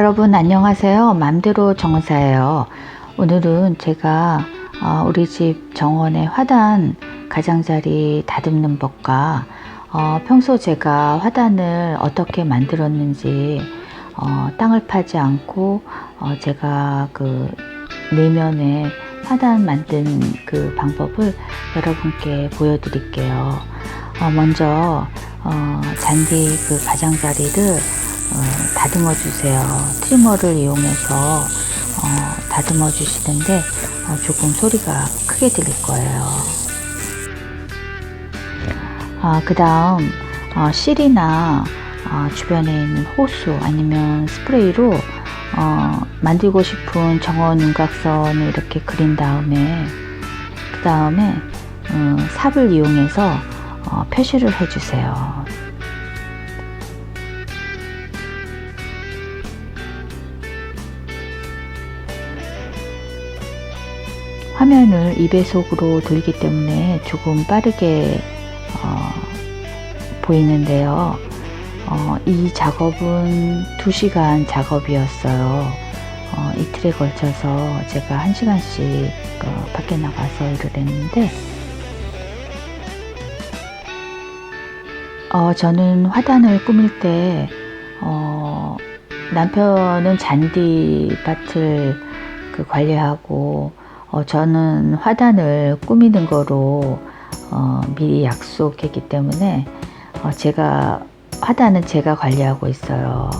여러분 안녕하세요. 맘대로 정원사예요. 오늘은 제가 어, 우리 집 정원의 화단 가장자리 다듬는 법과 어, 평소 제가 화단을 어떻게 만들었는지 어, 땅을 파지 않고 어, 제가 그 내면에 화단 만든 그 방법을 여러분께 보여드릴게요. 어, 먼저 어, 잔디 그 가장자리를 어, 다듬어 주세요. 트리머를 이용해서 어, 다듬어 주시는데 어, 조금 소리가 크게 들릴 거예요. 아, 그 다음 어, 실이나 어, 주변에 있는 호수 아니면 스프레이로 어, 만들고 싶은 정원 윤곽선을 이렇게 그린 다음에 그 다음에 음, 삽을 이용해서 어, 표시를 해주세요. 화면을 2배속으로 돌리기 때문에 조금 빠르게 어, 보이는데요. 어, 이 작업은 2시간 작업이었어요. 어, 이틀에 걸쳐서 제가 1시간씩 어, 밖에 나가서 일을 했는데 어, 저는 화단을 꾸밀 때 어, 남편은 잔디밭을 그 관리하고 어, 저는 화단을 꾸미는 거로 어, 미리 약속했기 때문에 어, 제가 화단은 제가 관리하고 있어요.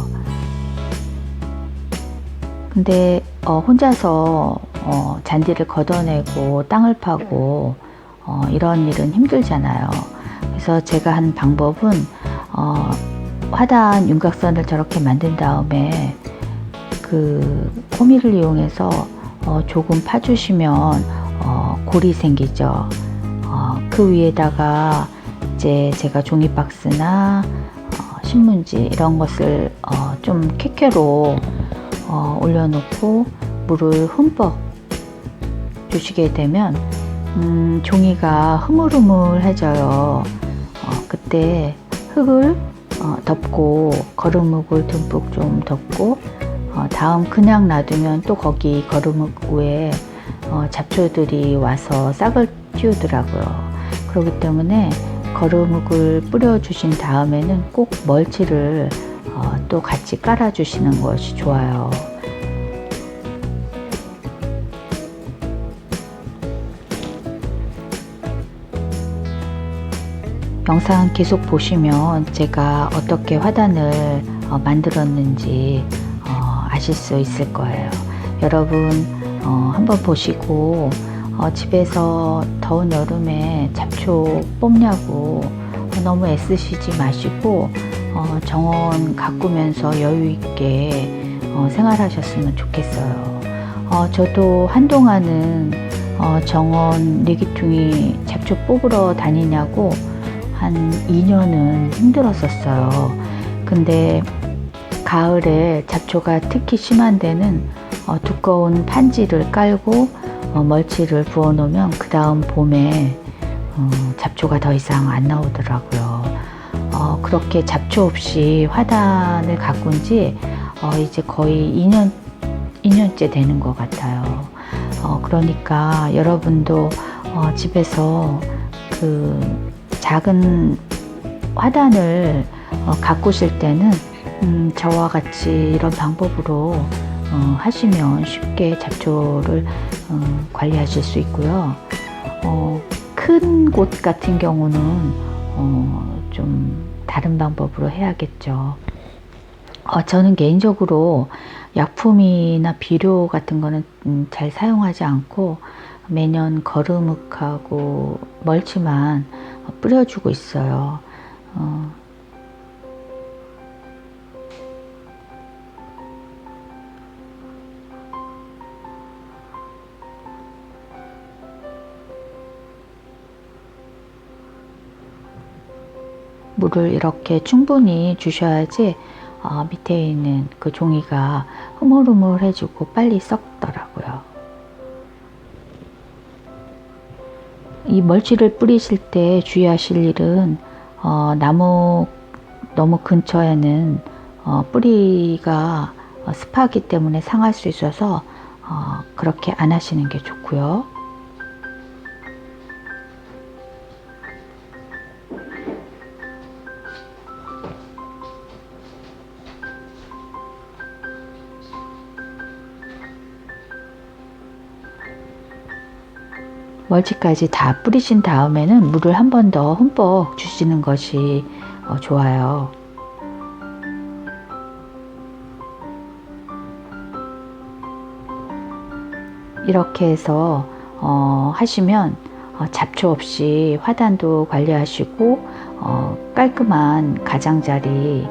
근데 어, 혼자서 어, 잔디를 걷어내고 땅을 파고 어, 이런 일은 힘들잖아요. 그래서 제가 한 방법은 어, 화단 윤곽선을 저렇게 만든 다음에 그 호미를 이용해서 어, 조금 파주시면 어, 골이 생기죠. 어, 그 위에다가 이제 제가 종이 박스나 어, 신문지 이런 것을 어, 좀 캐캐로 어, 올려놓고 물을 흠뻑 주시게 되면 음, 종이가 흐물흐물해져요. 어, 그때 흙을 어, 덮고 거름목을 듬뿍 좀 덮고 어, 다음 그냥 놔두면 또 거기 거름목 위에 어, 잡초들이 와서 싹을 틔우더라고요. 그렇기 때문에 거름목을 뿌려주신 다음에는 꼭 멀치를 어, 또 같이 깔아주시는 것이 좋아요. 영상 계속 보시면 제가 어떻게 화단을 어, 만들었는지 어, 아실 수 있을 거예요. 여러분 어, 한번 보시고 어, 집에서 더운 여름에 잡초 뽑냐고 어, 너무 애쓰시지 마시고 어, 정원 가꾸면서 여유 있게 어, 생활하셨으면 좋겠어요. 어, 저도 한동안은 어, 정원 리기퉁이 잡초 뽑으러 다니냐고 한 2년은 힘들었었어요. 근데 가을에 잡초가 특히 심한 데는 어, 두꺼운 판지를 깔고 어, 멀치를 부어 놓으면 그 다음 봄에 어, 잡초가 더 이상 안 나오더라고요. 어, 그렇게 잡초 없이 화단을 가꾼 지 어, 이제 거의 2년, 2년째 되는 것 같아요. 어, 그러니까 여러분도 어, 집에서 그 작은 화단을 어, 가꾸실 때는 음, 저와 같이 이런 방법으로 어, 하시면 쉽게 잡초를 어, 관리하실 수 있고요. 어, 큰 곳 같은 경우는 어, 좀 다른 방법으로 해야겠죠. 어, 저는 개인적으로 약품이나 비료 같은 거는 음, 잘 사용하지 않고 매년 거름흙하고 멀치만 뿌려주고 있어요. 어, 물을 이렇게 충분히 주셔야지 어, 밑에 있는 그 종이가 흐물흐물해지고 빨리 썩더라고요. 이 멀치를 뿌리실 때 주의하실 일은 어, 나무 너무 근처에는 어, 뿌리가 어, 스파기 때문에 상할 수 있어서 어, 그렇게 안 하시는 게 좋고요. 멀치까지 다 뿌리신 다음에는 물을 한 번 더 흠뻑 주시는 것이 어, 좋아요. 이렇게 해서 어, 하시면 어, 잡초 없이 화단도 관리하시고 어, 깔끔한 가장자리를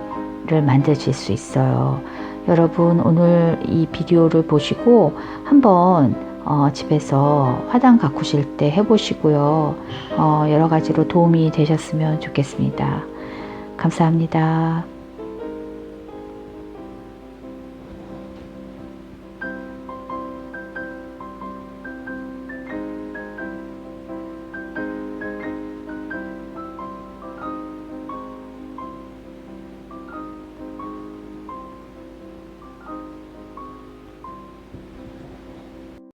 만드실 수 있어요. 여러분 오늘 이 비디오를 보시고 한번 어, 집에서 화단 가꾸실 때 해보시고요. 어, 여러 가지로 도움이 되셨으면 좋겠습니다. 감사합니다.